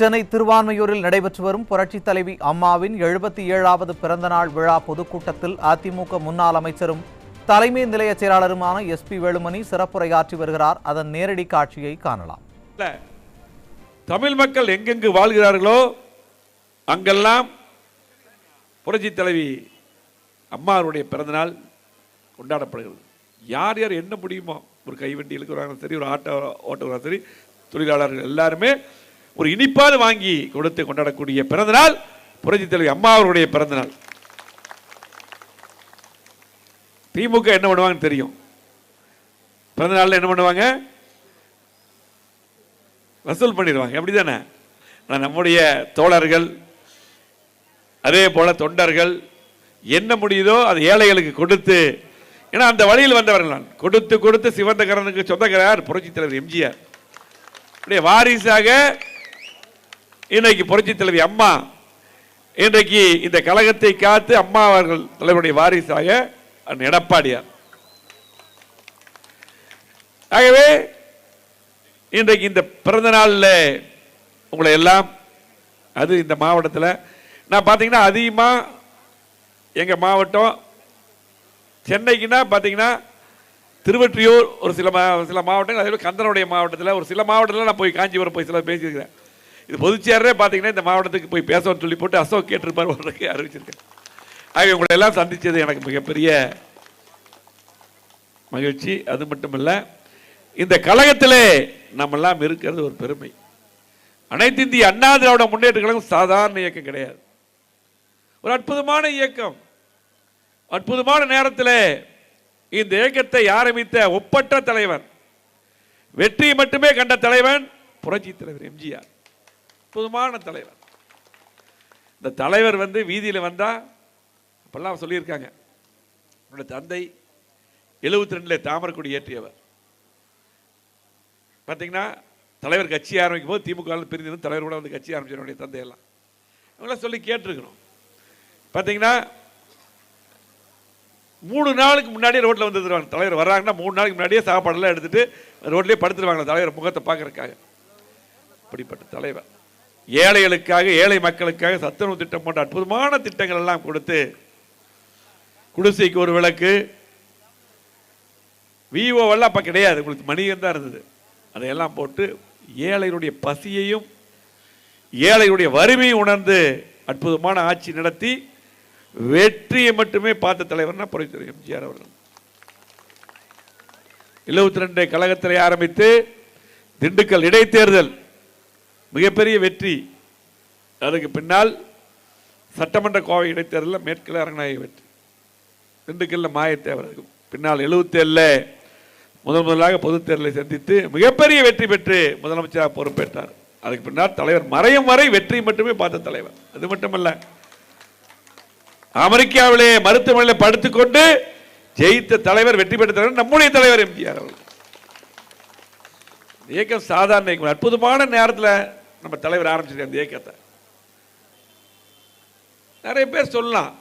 சென்னை திருவான்மையூரில் நடைபெற்று வரும் புரட்சித் தலைவி அம்மாவின் எழுபத்தி ஏழாவது பிறந்தநாள் விழா பொதுக்கூட்டத்தில் அதிமுக முன்னாள் அமைச்சரும் தலைமை நிலைய செயலாளருமான எஸ் பி வேலுமணி சிறப்புரையாற்றி வருகிறார். அதன் நேரடி காட்சியை காணலாம். இல்ல. தமிழ் மக்கள் எங்கெங்கு வாழ்கிறார்களோ அங்கெல்லாம் புரட்சி தலைவி அம்மாவுடைய பிறந்தநாள் கொண்டாடப்படுகிறது. யார் யார் என்ன முடியுமோ ஒரு கைவண்டி இருக்கிறாங்க சரி ஒரு ஆட்டோ ஓட்டுகிறாங்க சரி தொழிலாளர்கள் எல்லாருமே ஒரு இனிப்பாது வாங்கி கொடுத்து கொண்டாடக்கூடிய பிறந்தநாள் புரட்சி தலைவி அம்மா அவருடைய பிறந்தநாள். திமுக என்ன பண்ணுவாங்கன்னு தெரியும். பிறந்த நாளில் என்ன பண்ணுவாங்க? வசூல் பண்ணிடுவாங்க. அப்படி தானே நம்முடைய தோழர்கள் அதே போல தொண்டர்கள் என்ன முடியுதோ அது ஏழைகளுக்கு கொடுத்து ஏன்னா அந்த வழியில் வந்தவர்கள் நான் கொடுத்து கொடுத்து சிவந்தகரனுக்கு சொந்தக்காரர் புரட்சி தலைவர் எம்ஜிஆர். அப்படியே வாரிசாக இன்றைக்கு புரட்சி தலைவி அம்மா இன்றைக்கு இந்த கழகத்தை காத்து அம்மா அவர்கள் தலைவருடைய வாரிசாக எடப்பாடியார். ஆகவே இன்றைக்கு இந்த பிறந்த நாளில் உங்களை எல்லாம் அது இந்த மாவட்டத்தில் நான் பார்த்தீங்கன்னா அதிகமாக எங்கள் மாவட்டம் சென்னைக்குன்னா பார்த்தீங்கன்னா திருவற்றியூர் ஒரு சில மா சில மாவட்டங்கள் அதே மாதிரி கந்தனுடைய மாவட்டத்தில் ஒரு சில மாவட்டத்தில் நான் போய் காஞ்சிபுரம் போய் சில பேசியிருக்கிறேன். இது பொதுச்சேரே பார்த்தீங்கன்னா இந்த மாவட்டத்துக்கு போய் பேசணும்னு சொல்லி போட்டு அசோக் கேட்டிருப்பார் ஒன்றுக்கு அறிவிச்சிருக்கேன். ஆக உங்களை எல்லாம் சந்தித்தது எனக்கு மிகப்பெரிய மகிழ்ச்சி. அது மட்டும் இல்லை இந்த கழகத்திலே நம்ம எல்லாம் இருக்கிறது ஒரு பெருமை. அனைத்து இந்திய அண்ணா திராவிட முன்னேற்ற கழகம் சாதாரண இயக்கம் கிடையாது. ஒரு அற்புதமான இயக்கம். அற்புதமான நேரத்தில் இந்த இயக்கத்தை ஆரம்பித்த ஒப்பற்ற தலைவர் வெற்றி மட்டுமே கண்ட தலைவன் புரட்சி தலைவர் எம்ஜிஆர். அற்புதமான தலைவர். இந்த தலைவர் வந்து வீதியில் வந்தால் அப்பெல்லாம் சொல்லியிருக்காங்க. என்னோட தந்தை எழுபத்தி ரெண்டில் தாமரக்குடி ஏற்றியவர். பார்த்தீங்கன்னா தலைவர் கட்சி ஆரம்பிக்கும் போது திமுக பிரிந்து தலைவர் கூட வந்து கட்சி ஆரம்பிச்சு என்னுடைய தந்தையெல்லாம். அவங்களாம் சொல்லி கேட்டிருக்கிறோம் பார்த்தீங்கன்னா மூணு நாளுக்கு முன்னாடியே ரோட்டில் வந்துருவாங்க தலைவர் வர்றாங்கன்னா மூணு நாளைக்கு முன்னாடியே சாப்பாடெல்லாம் எடுத்துட்டு ரோட்லேயே படுத்துருவாங்க. தலைவர் முகத்தை பார்க்குறக்காக அப்படிப்பட்ட தலைவர். ஏழைகளுக்காக ஏழை மக்களுக்காக சத்துணவு திட்டம் போன்ற அற்புதமான திட்டங்கள் எல்லாம் கொடுத்து குடிசைக்கு ஒரு விளக்கு. விஓவெல்லாம் அப்போ கிடையாது. உங்களுக்கு மணிகம் தான் இருந்தது. அதையெல்லாம் போட்டு ஏழையினுடைய பசியையும் ஏழையுடைய வறுமையும் உணர்ந்து அற்புதமான ஆட்சி நடத்தி வெற்றியை மட்டுமே பார்த்த தலைவர்னா புரட்சித்துறை எம்ஜிஆர் அவர்கள். எழுபத்தி ரெண்டு கழகத்திலே ஆரம்பித்து திண்டுக்கல் இடைத்தேர்தல். மிகப்பெரிய வெற்றி. அதுக்கு பின்னால் சட்டமன்ற கோவை இடைத்தேர்தலில் மேற்கில் அரங்கநாயகி வெற்றி. திண்டுக்கல்ல மாயத்தேவர் பின்னால் எழுபத்தேழில் முதன் முதலாக பொதுத் தேர்தலை சந்தித்து மிகப்பெரிய வெற்றி பெற்று முதலமைச்சராக பொறுப்பேற்றார். அதுக்கு பின்னால் தலைவர் மறையும் வரை வெற்றி மட்டுமே பார்த்த தலைவர். அது மட்டுமல்ல அமெரிக்காவிலே மருத்துவமனையில் படுத்துக்கொண்டு ஜெயித்த தலைவர் வெற்றி பெற்ற தலைவர் நம்முடைய தலைவர் எம்ஜிஆர் அவர்கள். இயக்கம் சாதாரண இயக்கம் அற்புதமான நேரத்தில் நம்ம தலைவர் ஆரம்பிச்சிருக்க இந்த இயக்கத்தை. நிறைய பேர் சொல்லலாம்.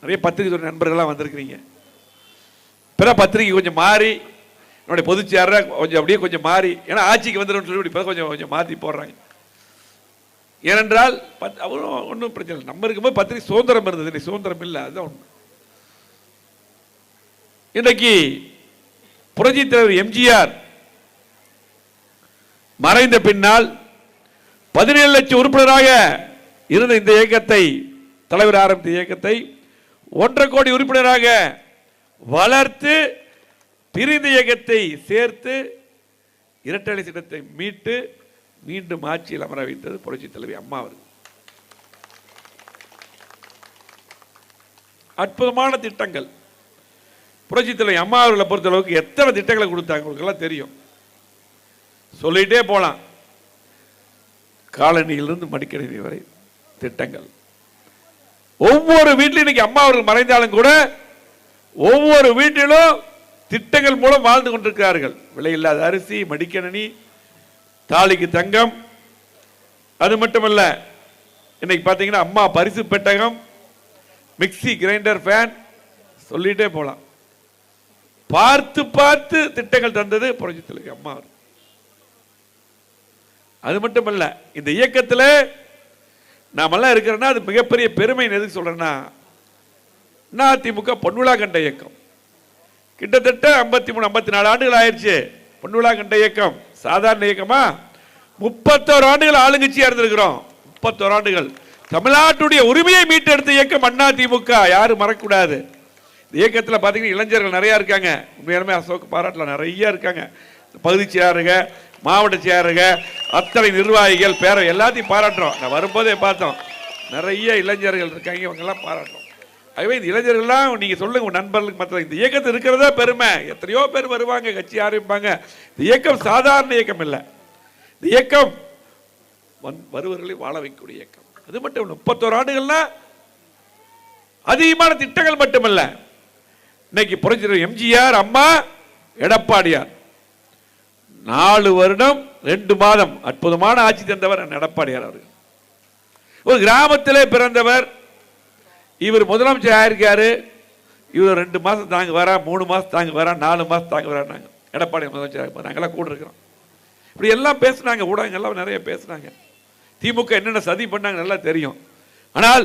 நிறைய பத்திரிகை துறை நண்பர்கள்லாம் வந்திருக்கிறீங்க. பிற பத்திரிகை கொஞ்சம் மாறி என்னுடைய பொதுச்சேர கொஞ்சம் அப்படியே கொஞ்சம் மாறி ஏன்னா ஆட்சிக்கு வந்துடும் சொல்லி கொஞ்சம் கொஞ்சம் மாற்றி போடுறாங்க. ஏனென்றால் பத் அவரும் ஒன்றும் பிரச்சனை இல்லை. நம்ம இருக்கும்போது பத்திரிகை சுதந்திரம் இருந்தது இன்னைக்கு சுதந்திரம் இல்லை. அதுதான் ஒன்று இன்றைக்கு புரட்சித் தலைவர் எம்ஜிஆர் மறைந்த பின்னால் பதினேழு லட்சம் உறுப்பினராக இருந்த இந்த இயக்கத்தை தலைவர் ஆரம்பித்த இயக்கத்தை ஒன்றரை கோடி உறுப்பினராக வளர்த்து பிரிந்த இயக்கத்தை சேர்த்து இரட்டை சின்னத்தை மீட்டு மீண்டும் ஆட்சியில் அமர வைத்தது புரட்சி தலைவி அம்மா அவர்கள். அற்புதமான திட்டங்கள். புரட்சி தலைவி அம்மா அவர்களை பொறுத்தளவுக்கு எத்தனை திட்டங்களை கொடுத்தாங்க உங்களுக்கெல்லாம் தெரியும். சொல்லிட்டே போகலாம் காலனியிலிருந்து மடிக்கணினி வரை திட்டங்கள். ஒவ்வொரு வீட்டிலும் இன்னைக்கு அம்மா அவர்கள் மறைந்தாலும் கூட ஒவ்வொரு வீட்டிலும் திட்டங்கள் மூலம் வாழ்ந்து கொண்டிருக்கிறார்கள். விலையில்லாத அரிசி மடிக்கணினி தாலிக்கு தங்கம். அது மட்டுமல்ல இன்னைக்கு பார்த்தீங்கன்னா அம்மா பரிசு பெட்டகம் மிக்ஸி கிரைண்டர் ஃபேன் சொல்லிட்டே போகலாம். பார்த்து பார்த்து திட்டங்கள் தந்தது புரட்சி தலைவி அம்மா அது மட்டும் இல்லை இந்த இயக்கத்தில் நாமெல்லாம் இருக்கிறோன்னா அது மிகப்பெரிய பெருமை எதுக்கு சொல்றேன்னா அதிமுக பொன்விழா கண்ட இயக்கம். கிட்டத்தட்ட ஐம்பத்தி மூணு ஐம்பத்தி நாலு ஆண்டுகள் ஆயிடுச்சு பொன்விழா கண்ட இயக்கம். சாதாரண இயக்கமா? முப்பத்தோரு ஆண்டுகள் ஆளுங்கட்சியாக இருந்திருக்கிறோம். முப்பத்தோரு ஆண்டுகள். தமிழ்நாட்டுடைய உரிமையை மீட்டெடுத்த இயக்கம் அண்ணா திமுக யாரும் மறக்கக்கூடாது. இந்த இயக்கத்தில் பார்த்தீங்கன்னா இளைஞர்கள் நிறையா இருக்காங்க. உண்மையாலுமே அசோக் பாராட்டில் நிறையா இருக்காங்க. பகுதி செயலாளர்கள் மாவட்ட செயலாளருங்க அத்தனை நிர்வாகிகள் பேரவை எல்லாத்தையும் பாராட்டுறோம். நான் வரும்போதே பார்த்தோம். நிறைய இளைஞர்கள் இருக்காங்க இவங்கெல்லாம் பாராட்டுறோம். ஆகவே இந்த இளைஞர்கள்லாம் நீங்கள் சொல்லுங்க உங்கள் நண்பர்களுக்கு மற்ற இந்த இயக்கத்தில் இருக்கிறதா பெருமை. எத்தனையோ பேர் வருவாங்க கட்சி ஆரம்பிப்பாங்க. இந்த இயக்கம் சாதாரண இயக்கம் இல்லை. இந்த இயக்கம் வந்- வருவர்களை வாழ வைக்கக்கூடிய இயக்கம். அது மட்டும் முப்பத்தோரு ஆண்டுகள்னா அதிகமான திட்டங்கள் மட்டுமல்ல. இன்னைக்கு புரட்சி எம்ஜிஆர் அம்மா எடப்பாடியார். நாலு வருடம் ரெண்டு மாதம். அற்புதமான ஆட்சி தந்தவர் எடப்பாடியார் அவர்கள். ஒரு கிராமத்திலே பிறந்தவர். இவர் முதலமைச்சர் ஆயிருக்காரு. இவர் ரெண்டு மாதம் தாங்க வரா மூணு மாதம் தாங்க வரா நாலு மாதம் தாங்க வராங்க எடப்பாடி முதலமைச்சர் நாங்களாம் கூட இருக்கிறோம். இப்படி எல்லாம் பேசுனாங்க ஊடகங்கள் எல்லாம் நிறைய பேசுனாங்க. திமுக என்னென்ன சதி பண்ணாங்க நல்லா தெரியும். ஆனால்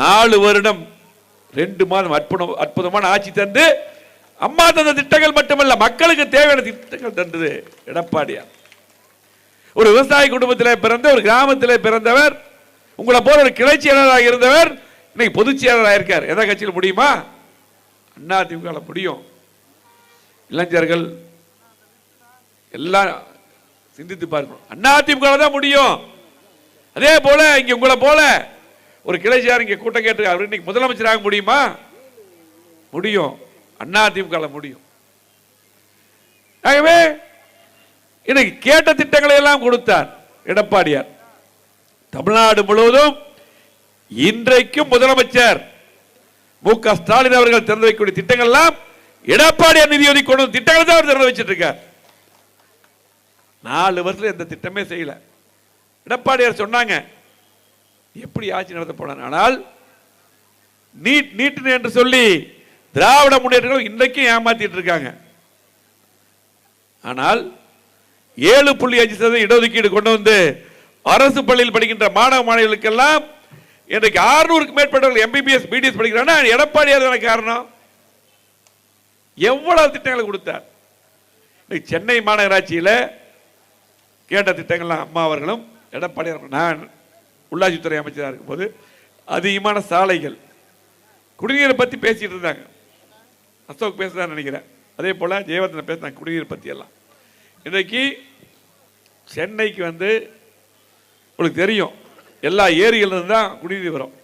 நாலு வருடம் ரெண்டு மாதம் அற்புதம் அற்புதமான ஆட்சி தந்து அம்மா தந்த திட்டங்கள் மட்டுமல்ல மக்களுக்கு தேவையான திட்டங்கள் தந்தது எடப்பாடியார். ஒரு விவசாய குடும்பத்தில் பிறந்த ஒரு கிராமத்தில் பிறந்தவர் உங்களை போல ஒரு கிளை செயலராக இருந்தவர் இன்னைக்கு பொதுச் செயலராக இருக்கார். எந்த கட்சியில் முடியுமா? அண்ணா திமுக முடியும். இளைஞர்கள் எல்லாம் சிந்தித்து பார்க்கணும். அண்ணா திமுக தான் முடியும். அதே போல இங்க உங்களை போல ஒரு கிளை செயலர் இங்க கூட்டம் கேட்டு அவர் இன்னைக்கு முதலமைச்சராக முடியுமா? முடியும். அண்ணா திமுக முடியும். ஆகவே இன்னைக்கு கேட்ட திட்டங்களை எல்லாம் கொடுத்தார் எடப்பாடியார். தமிழ்நாடு முழுவதும் இன்றைக்கும் முதலமைச்சர் மு க ஸ்டாலின் அவர்கள் திறந்து வைக்கக்கூடிய திட்டங்கள் எல்லாம் எடப்பாடியார் நிதி ஒதுக்கி கொண்டு திட்டங்கள் திட்டங்களை தான் அவர் திறந்து வச்சிட்டு இருக்கார் நாலு வருஷத்துல எந்த திட்டமே செய்யல. எடப்பாடியார் சொன்னாங்க எப்படி ஆட்சி நடத்த போனார்? ஆனால் நீட் நீட் என்று சொல்லி திராவிட முன்னேற்றங்கள் இன்றைக்கும் ஏமாத்திட்டு இருக்காங்க. ஆனால் ஏழு புள்ளி அஞ்சு சதவீதம் இடஒதுக்கீடு கொண்டு வந்து அரசு பள்ளியில் படிக்கின்ற மாணவ மாணவிகளுக்கெல்லாம் இன்றைக்கு ஆறுநூறுக்கு மேற்பட்டவர்கள் எம்பிபிஎஸ் பிடிஎஸ் படிக்கிறாங்கன்னா எடப்பாடியார் தானே காரணம். எவ்வளவு திட்டங்களை கொடுத்தார். சென்னை மாநகராட்சியில் கேட்ட திட்டங்கள்லாம் அம்மா அவர்களும் எடப்பாடியார் நான் உள்ளாட்சித்துறை அமைச்சராக இருக்கும்போது அதிகமான சாலைகள் குடிநீரை பற்றி பேசிட்டு இருந்தாங்க. அசோக் பேசுறான்னு நினைக்கிறேன். அதே போல் ஜெயவர்தனை பேசுனாங்க குடிநீர் பற்றியெல்லாம் இன்றைக்கு சென்னைக்கு வந்து உங்களுக்கு தெரியும் எல்லா ஏரியிலிருந்து தான் குடிநீர் வரும்.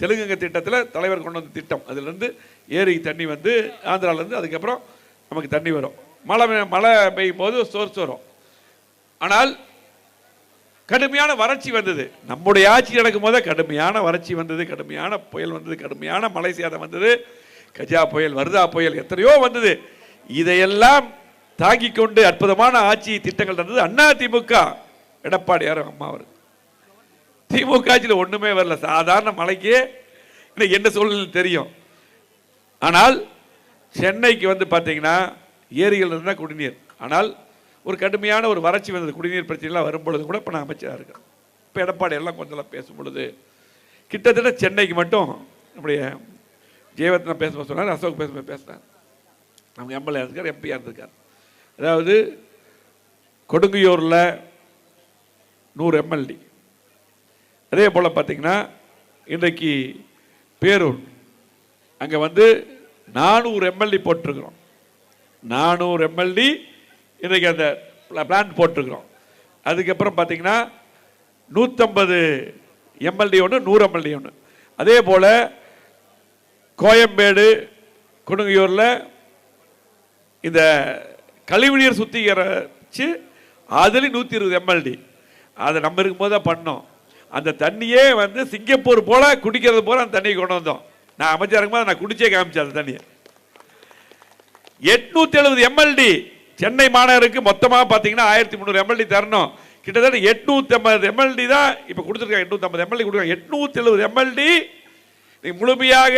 தெலுங்குங்க திட்டத்தில் தலைவர் கொண்டு வந்த திட்டம். அதுலேருந்து ஏரிக்கு தண்ணி வந்து ஆந்திராவிலேருந்து அதுக்கப்புறம் நமக்கு தண்ணி வரும். மழை மழை பெய்யும் போது சோர்ஸ் வரும். ஆனால் கடுமையான வறட்சி வந்தது. நம்முடைய ஆட்சி நடக்கும் போதே கடுமையான வறட்சி வந்தது கடுமையான புயல் வந்தது கடுமையான மழை சேதம் வந்தது. கஜா புயல் வருதா புயல் எத்தனையோ வந்தது. இதையெல்லாம் தாங்கிக் கொண்டு அற்புதமான ஆட்சி திட்டங்கள் தந்தது அண்ணா திமுக எடப்பாடியார் அம்மா அவர் திமுக ஆட்சியில் ஒண்ணுமே வரல. சாதாரண மலைக்கே இன்னைக்கு என்ன சூழ்நிலை தெரியும். ஆனால் சென்னைக்கு வந்து பார்த்தீங்கன்னா ஏரிகள் இருந்தால் குடிநீர். ஆனால் ஒரு கடுமையான ஒரு வறட்சி வந்தது. குடிநீர் பிரச்சனைலாம் வரும்பொழுது கூட இப்போ நான் அமைச்சராக இருக்கேன் இப்போ எடப்பாடி எல்லாம் கொஞ்சம் பேசும் பொழுது கிட்டத்தட்ட சென்னைக்கு மட்டும் நம்முடைய ஜெயவர்த்தனா பேச சொன்னார் அசோக் பேச பேசினார். அவங்க எம்எல்ஏ இருக்கார் எம்பியாக இருந்திருக்கார். அதாவது கொடுங்கையூரில் நூறு எம்எல்டி. அதே போல் பார்த்தீங்கன்னா இன்றைக்கு பேரூர் அங்கே வந்து நானூறு எம்எல்டி போட்டிருக்கிறோம். நானூறு எம்எல்டி இன்றைக்கி அந்த பிளான் போட்டிருக்கிறோம். அதுக்கப்புறம் பார்த்தீங்கன்னா நூற்றம்பது எம்எல்டி ஒன்று நூறு எம்எல்டி ஒன்று அதே போல் கோயம்பேடு கொடுங்கையூரில் இந்த கழிவுநீர் சுத்திகரிச்சு அதுலேயும் நூற்றி இருபது எம்எல்டி அதை நம்ம இருக்கும்போது தான் பண்ணோம். அந்த தண்ணியே வந்து சிங்கப்பூர் போல் குடிக்கிறது போல் அந்த தண்ணியை கொண்டு வந்தோம். நான் அமைச்சர் இருக்கும்போது நான் குடிச்சே காமிச்சேன் அந்த தண்ணியை. எட்நூத்தி எழுபது எம்எல்டி சென்னை மாநகருக்கு மொத்தமாக பார்த்தீங்கன்னா ஆயிரத்தி முந்நூறு எம்எல்டி தரணும். கிட்டத்தட்ட எட்நூத்தி ஐம்பது எம்எல்டி தான் இப்போ கொடுத்துருக்காங்க. எட்நூத்தி ஐம்பது எம்எல்டி கொடுக்குறாங்க. எட்நூத்தி எழுபது எம்எல்டி முழுமையாக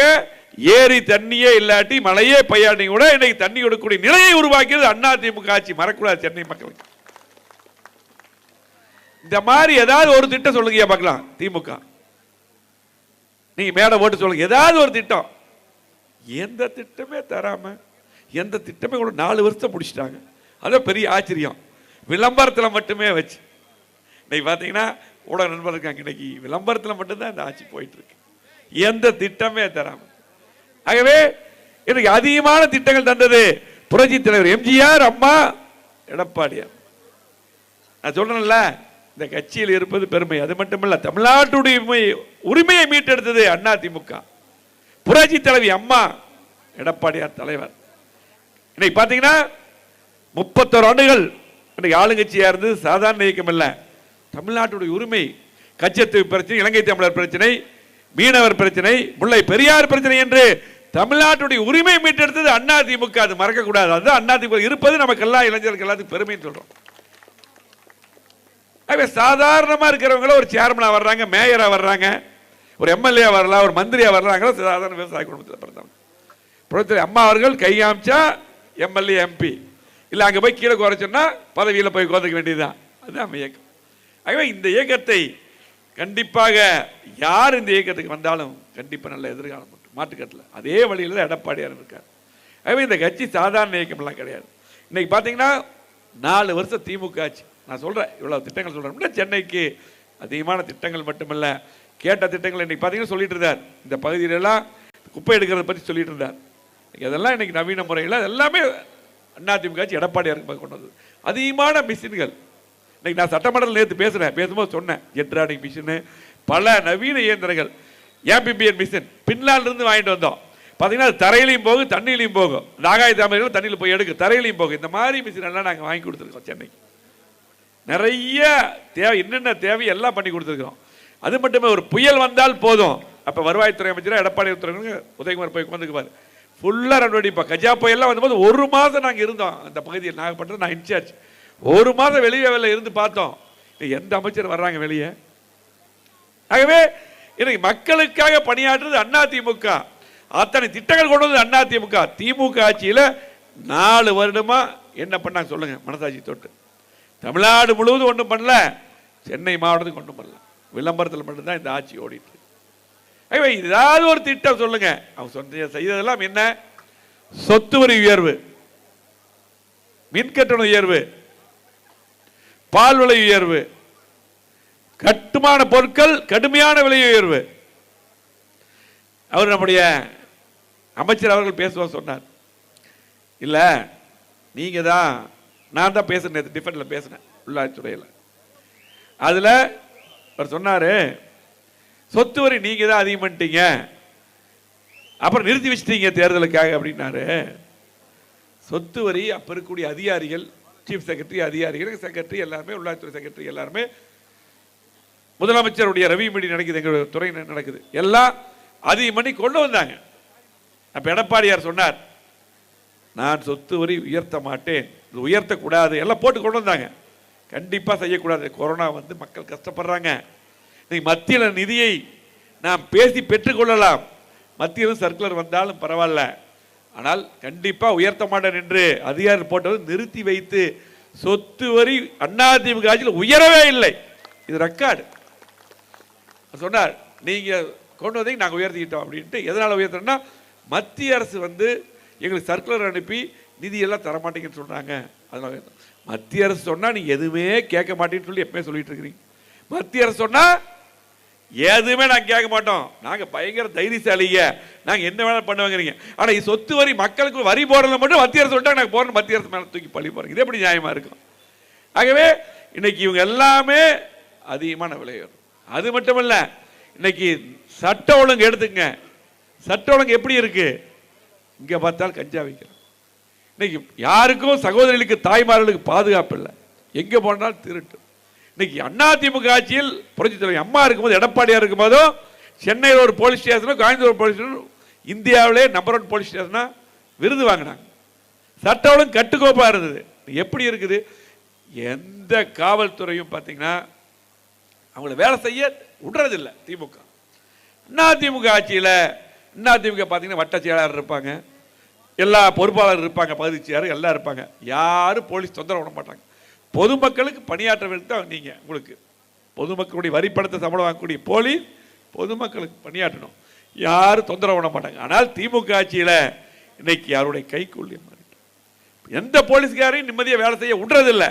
ஏரி தண்ணியே இல்லாட்டி மழையே பெய்யாட்டி கூட இன்னைக்கு தண்ணி கொடுக்கக்கூடிய நிலையை உருவாக்கியது அண்ணா திமுக ஆட்சி. மறக்கூடாது சென்னை மக்களுக்கு இந்த மாதிரி ஏதாவது ஒரு திட்டம் சொல்லுங்க பார்க்கலாம் திமுக. நீங்க மேடை போட்டு சொல்லுங்க. ஏதாவது ஒரு திட்டம். எந்த திட்டமே தராம எந்த திட்டமே கூட நாலு வருஷம் முடிச்சிட்டாங்க. அதான் பெரிய ஆச்சரியம். விளம்பரத்தில் மட்டுமே வச்சு. இன்னைக்கு பார்த்தீங்கன்னா ஊடக நண்பர் இருக்காங்க. இன்னைக்கு விளம்பரத்தில் மட்டும்தான் இந்த ஆட்சி போயிட்டு இருக்கு. எந்த திட்டமே தராம. ஆகவே எனக்கு அதிகமான திட்டங்கள் தந்தது புரட்சி தலைவர் எம்ஜிஆர் அம்மா எடப்பாடியார். நான் சொல்றேன்ல இந்த கட்சியில் இருப்பது பெருமை. அது மட்டுமல்ல தமிழ்நாட்டுடைய உரிமையை மீட்டெடுத்தது அண்ணா திமுக புரட்சி தலைவி அம்மா எடப்பாடியார் தலைவர். இன்னைக்கு பார்த்தீங்கன்னா முப்பத்தோரு ஆண்டுகள் இன்னைக்கு ஆளுங்கட்சியாக இருந்தது சாதாரண இயக்கம் இல்லை. தமிழ்நாட்டுடைய உரிமை கச்சத்தீவு பிரச்சனை இலங்கை தமிழர் பிரச்சனை மீனவர் பிரச்சனை முல்லை பெரியார் பிரச்சனை என்று தமிழ்நாட்டுடைய உரிமை மீட்டெடுத்தது அண்ணா திமுக அது மறக்க கூடாது அது அண்ணா திமுக இருப்பது நமக்கு எல்லா இளைஞர்களுக்கு எல்லாத்துக்கும் பெருமைன்னு சொல்றோம். சாதாரணமாக இருக்கிறவங்கள ஒரு சேர்மனாக வர்றாங்க மேயராக வர்றாங்க ஒரு எம்எல்ஏ வரலாம் ஒரு மந்திரியாக வர்றாங்களோ சாதாரண விவசாய குடும்பத்தில் பிறந்தவங்க. புறத்தில் அம்மா அவர்கள் கையாமிச்சா எம்எல்ஏ எம்பி இல்லை அங்கே போய் கீழே குறைச்சோன்னா பதவியில் போய் உட்காந்துக்க வேண்டியதுதான். அதுதான் நம்ம இயக்கம். ஆகவே இந்த இயக்கத்தை கண்டிப்பாக யார் இந்த இயக்கத்துக்கு வந்தாலும் கண்டிப்பாக நல்ல எதிர்காலம் உண்டு. மாட்டுக்கட்டில் அதே வழியில தான் எடப்பாடியார் இருக்கார். ஆகவே இந்த கட்சி சாதாரண இயக்கம்லாம் கிடையாது. இன்னைக்கு பார்த்தீங்கன்னா நாலு வருஷம் திமுக ஆட்சி நான் சொல்கிறேன் இவ்வளோ திட்டங்கள் சொல்கிறேன் சென்னைக்கு அதிகமான திட்டங்கள் மட்டுமல்ல கேட்ட திட்டங்கள் இன்றைக்கி பார்த்தீங்கன்னா சொல்லிட்டு இருந்தார். இந்த பகுதியிலெல்லாம் குப்பை எடுக்கிறத பற்றி சொல்லிட்டு இருந்தார். இதெல்லாம் இன்னைக்கு நவீன முறையில் எல்லாமே அதிமுக ஆட்சி எடப்பாடியாருக்கு கொண்டு வந்தது. அதிகமான மிஷின்கள். இன்னைக்கு நான் சட்டமன்றத்தில் நேற்று பேசுகிறேன் பேசும்போது சொன்னேன் ஜெட்ரானிக் மிஷினு பல நவீன இயந்திரங்கள் ஏபிபிஎன் மிஷின் பின்லாண்ட இருந்து வாங்கிட்டு வந்தோம். பார்த்தீங்கன்னா தரையிலையும் போகும் தண்ணியிலையும் போகும். நாகாய தாமரைகள் தண்ணியில் போய் எடுக்கும் தரையிலையும் போகும். இந்த மாதிரி மிஷின் எல்லாம் நாங்கள் வாங்கி கொடுத்துருக்கோம் சென்னைக்கு. நிறைய தேவை என்னென்ன தேவை எல்லாம் பண்ணி கொடுத்துருக்கோம். அது மட்டுமே ஒரு புயல் வந்தால் போதும். அப்போ வருவாய்த்துறை அமைச்சராக எடப்பாடி துறை உதயகுமார் போய் உட்காந்துக்குவார். ஃபுல்லாக ரெண்டு இப்போ கஜா புயல்லாம் வந்தபோது ஒரு மாதம் நாங்கள் இருந்தோம். அந்த பகுதியில் நாகப்பட்டினம் நான் இன்சார்ஜ். ஒரு மாதம் வெளியே வெளில இருந்து பார்த்தோம். எந்த அமைச்சர் வர்றாங்க வெளியே? ஆகவே இன்னைக்கு மக்களுக்காக பணியாற்றுறது அண்ணா திமுக. அத்தனை திட்டங்கள் கொண்டு வந்தது அண்ணா திமுக. திமுக ஆட்சியில் நாலு வருடமா என்ன பண்ணாங்க சொல்லுங்க மனசாட்சி தொட்டு. தமிழ்நாடு முழுவதும் ஒன்றும் பண்ணல சென்னை மாவட்டத்துக்கு ஒன்றும் பண்ணல. விளம்பரத்தில் மட்டும்தான் இந்த ஆட்சி ஓடிட்டு ஐயோ ஏதாவது ஒரு திட்டம் சொல்லுங்க. அவங்க சொன்ன செய்ததெல்லாம் என்ன? சொத்து வரி உயர்வு. மின்கட்டண உயர்வு. பால் விலை உயர்வு. கட்டுமான பொருட்கள் கடுமையான விலை உயர்வு. அவர் நம்முடைய அமைச்சர் அவர்கள் பேசுவார் சொன்னார். இல்லை நீங்கள் தான் நான் தான் பேசுனேன் டிஃபனில் பேசினேன் உள்ளாட்சித்துறையில் அதில் அவர் சொன்னார் சொத்து வரி நீங்கள் தான் அதிகம் பண்ணிட்டீங்க. அப்புறம் நிறுத்தி வச்சிட்டீங்க தேர்தலுக்காக அப்படின்னாரு. சொத்து வரி அப்போ இருக்கக்கூடிய அதிகாரிகள் சீஃப் செக்ரட்டரி அதிகாரிகள் செக்ரட்டரி எல்லாருமே உள்ளாட்சித்துறை செக்ரட்டரி எல்லாருமே. முதலமைச்சருடைய ரவி மீடி நடக்குது எங்களுடைய துறை நடக்குது. எல்லாம் அதிக மணி கொண்டு வந்தாங்க. அப்போ எடப்பாடியார் சொன்னார் நான் சொத்து வரி உயர்த்த மாட்டேன். இது உயர்த்தக்கூடாது. எல்லாம் போட்டு கொண்டு வந்தாங்க. கண்டிப்பாக செய்யக்கூடாது. கொரோனா வந்து மக்கள் கஷ்டப்படுறாங்க. இன்னைக்கு மத்தியில் நிதியை நாம் பேசி பெற்றுக்கொள்ளலாம் மத்தியிலும் சர்க்குலர் வந்தாலும் பரவாயில்ல. ஆனால் கண்டிப்பாக உயர்த்த மாட்டேன் என்று அதிகாரி போட்டது நிறுத்தி வைத்து சொத்து வரி அதிமுக ஆட்சியில் உயரவே இல்லை. இது ரெக்கார்டு சொன்னார் நீங்கள் கொண்டு வந்தீங்க நாங்கள் உயர்த்திக்கிட்டோம் அப்படின்ட்டு. எதனால் உயர்த்தோம்னா மத்திய அரசு வந்து எங்களுக்கு சர்க்குலர் அனுப்பி நிதியெல்லாம் தர அதனால் உயர்த்தோம். மத்திய அரசு சொன்னால் நீங்கள் எதுவுமே கேட்க மாட்டேன்னு சொல்லி எப்பவுமே சொல்லிட்டு இருக்கிறீங்க. மத்திய அரசு சொன்னால் எதுவுமே நாங்கள் கேட்க மாட்டோம். நாங்கள் பயங்கர தைரியசாலிங்க. நாங்கள் என்ன வேணாலும் பண்ணுவாங்கிறீங்க. ஆனால் சொத்து வரி மக்களுக்கு வரி போடல மட்டும் மத்திய அரசு விட்டாங்க நாங்கள் போறோம் மத்திய அரசு மேலே தூக்கி பழி போகிறோம் இது எப்படி நியாயமாக இருக்கும்? ஆகவே இன்னைக்கு இவங்க எல்லாமே அதிகமான விளையும் அது மட்டும் இல்லை இன்னைக்கு சட்ட ஒழுங்கு எடுத்துங்க சட்ட ஒழுங்கு எப்படி இருக்கு? இங்கே பார்த்தால் கஞ்சா வைக்கிறோம் இன்னைக்கு யாருக்கும் சகோதரிகளுக்கு தாய்மார்களுக்கு பாதுகாப்பு இல்லை. எங்கே போனாலும் திருட்டு. இன்னைக்கு அதிமுக ஆட்சியில் புரட்சி தலைவர் அம்மா இருக்கும்போது எடப்பாடியாக இருக்கும்போதும் சென்னையில் ஒரு போலீஸ் ஸ்டேஷனும் கோயம்புத்தூர் போலீஸ் ஸ்டேஷனும் இந்தியாவிலே நம்பர் ஒன் போலீஸ் ஸ்டேஷனாக விருது வாங்கினாங்க. சட்டவளும் கட்டுக்கோப்பாக இருந்தது. எப்படி இருக்குது? எந்த காவல்துறையும் பார்த்தீங்கன்னா அவங்கள வேலை செய்ய விடுறதில்லை திமுக. அதிமுக ஆட்சியில் அதிமுக பார்த்தீங்கன்னா வட்ட செயலாளர் இருப்பாங்க. எல்லா பொறுப்பாளர் இருப்பாங்க பகுதி செயலாளர் எல்லாம் இருப்பாங்க. யாரும் போலீஸ் தொந்தரவு விட மாட்டாங்க. பொதுமக்களுக்கு பணியாற்றவர்களுக்கு தான் நீங்கள் உங்களுக்கு. பொதுமக்களுடைய வரிப்படத்தை சம்பளம் வாங்கக்கூடிய போலீஸ் பொதுமக்களுக்கு பணியாற்றணும். யாரும் தொந்தரவு பண்ண மாட்டாங்க. ஆனால் திமுக ஆட்சியில் இன்னைக்கு யாருடைய கைக்குள்ளே எந்த போலீஸ்காரையும் நிம்மதியாக வேலை செய்ய விடுறதில்லை.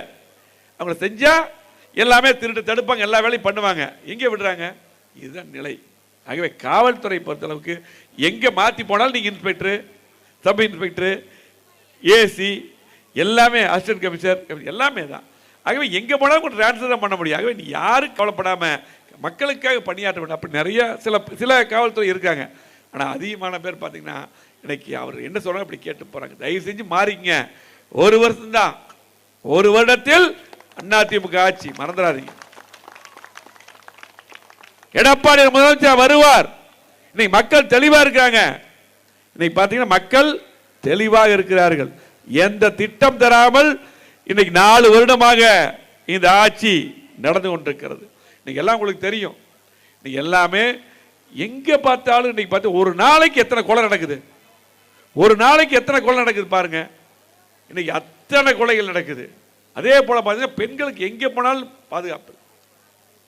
அவங்கள செஞ்சால் எல்லாமே திருட்டு தடுப்பாங்க எல்லா வேலையும் பண்ணுவாங்க. எங்கே விடுறாங்க? இதுதான் நிலை. ஆகவே காவல்துறை பொறுத்தளவுக்கு எங்கே மாற்றி போனாலும் நீங்கள் இன்ஸ்பெக்டரு சப் இன்ஸ்பெக்டரு ஏசி எல்லாமே அசிஸ்டன்ட் கமிஷனர் எல்லாமே தான். ஆகவே எங்கே போனாலும் ட்ரான்ஸ்ஃபர் தான் பண்ண முடியும். ஆகவே நீ யாரும் கவலைப்படாமல் மக்களுக்காக பணியாற்ற வேண்டும். அப்படி நிறைய சில சில காவல்துறை இருக்காங்க. ஆனால் அதிகமான பேர் பார்த்தீங்கன்னா இன்னைக்கு அவர் என்ன சொல்கிறாங்க அப்படி கேட்டு போகிறாங்க தயவு செஞ்சு மாறிங்க ஒரு வருஷம்தான் ஒரு வருடத்தில் அதிமுக ஆட்சி. மறந்துடாதீங்க. எடப்பாடி முதலமைச்சர் வருவார். இன்னைக்கு மக்கள் தெளிவாக இருக்காங்க இன்னைக்கு பார்த்தீங்கன்னா மக்கள் தெளிவாக இருக்கிறார்கள். எந்த திட்டம் தராமல் இன்னைக்கு நாலு வருடமாக இந்த ஆட்சி நடந்து கொண்டிருக்கிறது. இன்னைக்கு எல்லாம் உங்களுக்கு தெரியும். இன்னைக்கு எல்லாமே எங்கே பார்த்தாலும் இன்னைக்கு பார்த்து ஒரு நாளைக்கு எத்தனை கொலை நடக்குது? ஒரு நாளைக்கு எத்தனை கொலை நடக்குது பாருங்க. இன்னைக்கு அத்தனை கொலைகள் நடக்குது. அதே போல் பார்த்தீங்கன்னா பெண்களுக்கு எங்கே போனாலும் பாதுகாப்பு.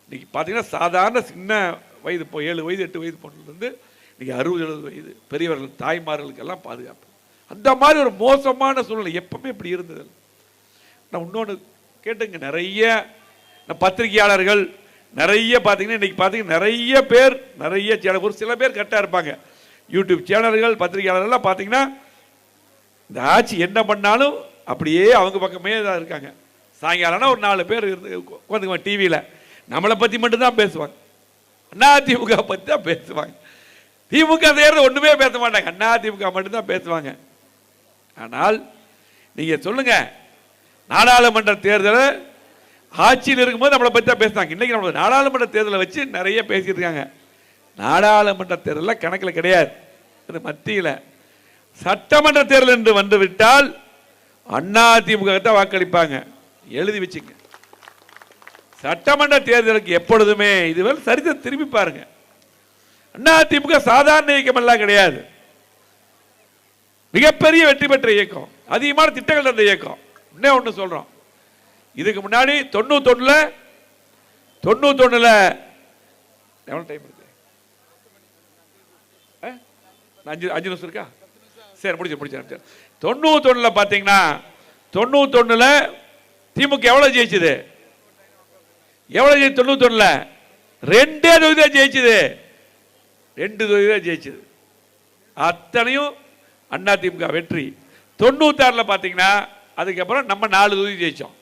இன்னைக்கு பார்த்தீங்கன்னா சாதாரண சின்ன வயது இப்போ ஏழு வயது எட்டு வயது பொண்ணுலேருந்து இன்னைக்கு அறுபது எழுபது வயது பெரியவர்கள் தாய்மார்களுக்கு எல்லாம் பாதுகாப்பு. அந்த மாதிரி ஒரு மோசமான சூழ்நிலை எப்பவுமே இப்படி இருந்தது. நான் இன்னொன்று கேட்டுங்க நிறைய இந்த பத்திரிகையாளர்கள் நிறைய பார்த்தீங்கன்னா இன்னைக்கு பார்த்தீங்கன்னா நிறைய பேர் நிறைய சேனல் ஒரு சில பேர் கரெக்டாக இருப்பாங்க. யூடியூப் சேனல்கள் பத்திரிகையாளர்கள்லாம் பார்த்தீங்கன்னா இந்த ஆட்சி என்ன பண்ணாலும் அப்படியே அவங்க பக்கமே தான் இருக்காங்க. சாயங்காலம்னா ஒரு நாலு பேர் இருந்து உட்காந்துக்குவாங்க டிவியில் நம்மளை பற்றி மட்டும்தான் பேசுவாங்க. அண்ணா திமுக பற்றி தான் பேசுவாங்க. திமுக சேர்ந்து ஒன்றுமே பேச மாட்டாங்க. அண்ணா திமுக மட்டும்தான் பேசுவாங்க. ஆனால் நீங்கள் சொல்லுங்க நாடாளுமன்ற தேர்தலை ஆட்சியில் இருக்கும்போது நம்மளை பற்றி தான் பேசுனாங்க இன்னைக்கு நம்மளோட நாடாளுமன்ற தேர்தலை வச்சு நிறைய பேசியிருக்காங்க. நாடாளுமன்ற தேர்தலில் கணக்கில் கிடையாது. இது மத்தியில். சட்டமன்ற தேர்தல் என்று வந்துவிட்டால் அண்ணா திமுக தான் வாக்களிப்பாங்க. எழுதி வச்சுங்க. சட்டமன்ற தேர்தலுக்கு எப்பொழுதுமே இதுவரை சரித்திரம் திரும்பி பாருங்க. அண்ணா திமுக சாதாரண இயக்கமெல்லாம் கிடையாது. மிகப்பெரிய வெற்றி பெற்ற இயக்கம் அதிகமான திட்டங்கள் நடந்த இயக்கம். இன்னும் ஒன்று சொல்கிறோம் இதுக்கு முன்னாடி தொண்ணூத்தொன்னுல தொண்ணூத்தொன்னுல எவ்வளோ டைம் இருக்கு? அஞ்சு அஞ்சு நிமிஷம் இருக்கா? சரி முடிச்சு முடிச்சு தொண்ணூத்தொன்னுல பார்த்தீங்கன்னா தொண்ணூத்தொன்னுல திமுக எவ்வளோ ஜெயிச்சது? எவ்வளோ ஜெயிச்சு தொண்ணூத்தொன்னுல ரெண்டே தொகுதி தான் ரெண்டு தொகுதி தான் ஜெயிச்சது. அத்தனையும் அண்ணா திமுக வெற்றி. தொண்ணூத்தாறில் பார்த்தீங்கன்னா அதுக்கப்புறம் நம்ம நாலு தொகுதி ஜெயித்தோம்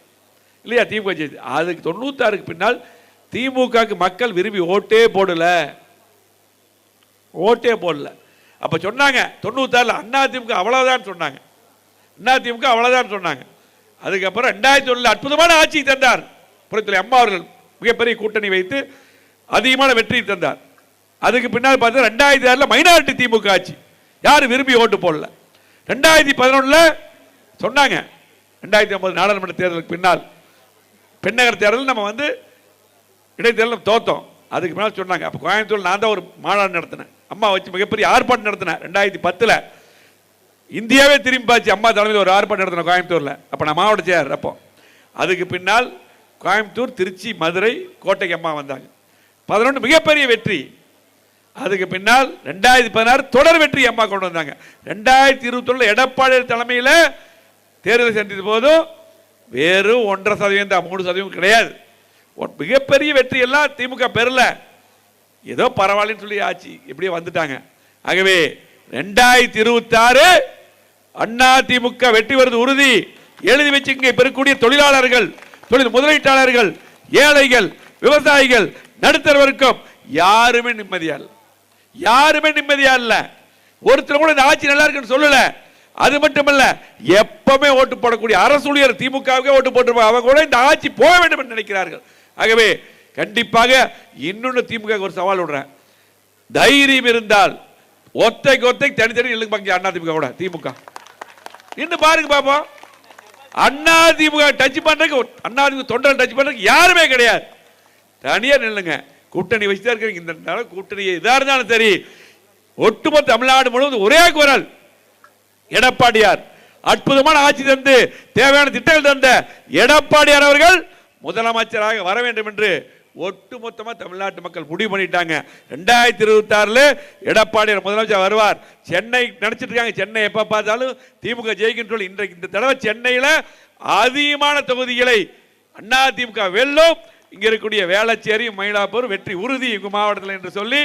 இல்லையா? திமுக ஜெயிச்சு. அதுக்கு தொண்ணூத்தாறுக்கு பின்னால் திமுகக்கு மக்கள் விரும்பி ஓட்டே போடல. ஓட்டே போடல. அப்போ சொன்னாங்க தொண்ணூத்தாறில் அண்ணா திமுக அவ்வளவுதான் சொன்னாங்க. அண்ணா திமுக அவ்வளவுதான் சொன்னாங்க. அதுக்கப்புறம் ரெண்டாயிரத்தி ஒன்றில் அற்புதமான ஆட்சி தந்தார். புரட்சித்தலைவர் அம்மா அவர்கள் மிகப்பெரிய கூட்டணி வைத்து அதிகமான வெற்றி தந்தார். அதுக்கு பின்னால் பார்த்தா ரெண்டாயிரத்தி ஆறுல மைனாரிட்டி திமுக ஆட்சி. யாரும் விரும்பி ஓட்டு போடல? ரெண்டாயிரத்தி பதினொன்றில் சொன்னாங்க. ரெண்டாயிரத்தி ஒன்பது நாடாளுமன்ற தேர்தலுக்கு பின்னால் பெண்ணகர் தேர்தல் நம்ம வந்து இடைத்தேர்தல் தோத்தோம். அதுக்கு மேலே சொன்னாங்க. அப்போ கோயம்புத்தூர் நான் தான் ஒரு மாநாடு நடத்தினேன். அம்மா வச்சு மிகப்பெரிய ஆர்ப்பாட்டம் நடத்தினேன் ரெண்டாயிரத்தி பத்தில். இந்தியாவே திரும்பி பார்த்து அம்மா தலைமையில் ஒரு ஆர்ப்பாட்டம் நடத்தினேன் கோயம்புத்தூரில். அப்போ நான் மாவட்ட செயலர் அப்போ. அதுக்கு பின்னால் கோயம்புத்தூர் திருச்சி மதுரை கோட்டைக்கு அம்மா வந்தாங்க. பதினொன்று மிகப்பெரிய வெற்றி. அதுக்கு பின்னால் ரெண்டாயிரத்தி பதினாறு தொடர் வெற்றி அம்மா கொண்டு வந்தாங்க. ரெண்டாயிரத்தி இருபத்தொன்னு எடப்பாடி தலைமையில் தேர்தல் சந்தித்த போதும் வெறும் ஒன்றரை சதவீதம் தான் மூணு சதவீதம் கிடையாது. மிகப்பெரிய வெற்றி எல்லாம் திமுக பெறல. ஏதோ பரவாயில்லன்னு சொல்லி ஆச்சு. இப்படியே வந்துட்டாங்க. ஆகவே ரெண்டாயிரத்தி இருபத்தாறு அண்ணா திமுக வெற்றி வருது உறுதி. எழுதி வச்சுங்க பெறக்கூடிய தொழிலாளர்கள் தொழில் முதலீட்டாளர்கள் ஏழைகள் விவசாயிகள் நடுத்தர வர்க்கம் யாருமே நிம்மதியா யாருமே நிம்மதியா இல்ல. ஒருத்தர் கூட இந்த ஆட்சி நல்லா இருக்குன்னு சொல்லல. அது மட்டுமல்ல எப்பவுமே ஓட்டு போடக்கூடிய அரசு ஊழியர் திமுகவுக்கே ஓட்டு போட்டிருப்பாங்க அவங்க கூட இந்த ஆட்சி போக வேண்டும் என்று நினைக்கிறார்கள். ஆகவே கண்டிப்பாக இன்னொன்று திமுக ஒரு சவால் விடுறேன். தைரியம் இருந்தால் ஒத்தைக்கு ஒத்தை தனித்தனி நில்லுங்க பாங்க அண்ணா திமுக கூட திமுக. இன்னும் பாருங்க பாப்போம். அண்ணா திமுக டச் பண்றதுக்கு அண்ணா திமுக தொண்டர் டச் பண்றதுக்கு யாருமே கிடையாது. தனியா நில்லுங்க. கூட்டணி வச்சு தான் இருக்கிறீங்க. இந்த கூட்டணி இதா இருந்தாலும் சரி ஒட்டுமொத்த தமிழ்நாடு முழுவதும் ஒரே குரல். எடப்பாடியார் அற்புதமான ஆட்சி தந்து தேவையான திட்டங்கள் தந்த எடப்பாடியார் அவர்கள் முதலமைச்சராக வர வேண்டும் என்று ஒட்டுமொத்தமாக தமிழ்நாட்டு மக்கள் முடிவு பண்ணிட்டாங்க. ரெண்டாயிரத்தி இருபத்தி எடப்பாடியார் முதலமைச்சர் வருவார். சென்னை நினைச்சிட்டு இருக்காங்க சென்னை எப்போ பார்த்தாலும் திமுக ஜெயிக்கின்ற சொல்லி இன்றைக்கு இந்த தடவை சென்னையில் அதிகமான தொகுதிகளை அண்ணா திமுக வெல்லும். இங்கே இருக்கக்கூடிய வேளச்சேரி மயிலாப்பூர் வெற்றி உறுதி இங்க மாவட்டத்தில் என்று சொல்லி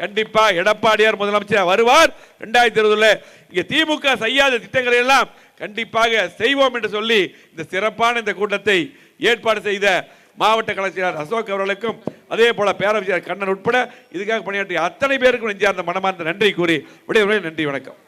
கண்டிப்பாக எடப்பாடியார் முதலமைச்சர் வருவார். ரெண்டாயிரத்தி இருபதுல இங்கே திமுக செய்யாத திட்டங்களை எல்லாம் கண்டிப்பாக செய்வோம் என்று சொல்லி இந்த சிறப்பான இந்த கூட்டத்தை ஏற்பாடு செய்த மாவட்ட கலெக்டர் அசோக் அவர்களுக்கும் அதே போல பேரவையாளர் கண்ணன் உட்பட இதுக்காக பணியாற்றிய அத்தனை பேருக்கும் நெஞ்சார்ந்த மனமார்ந்த நன்றி கூறி விடைபெறுகிறேன். நன்றி வணக்கம்.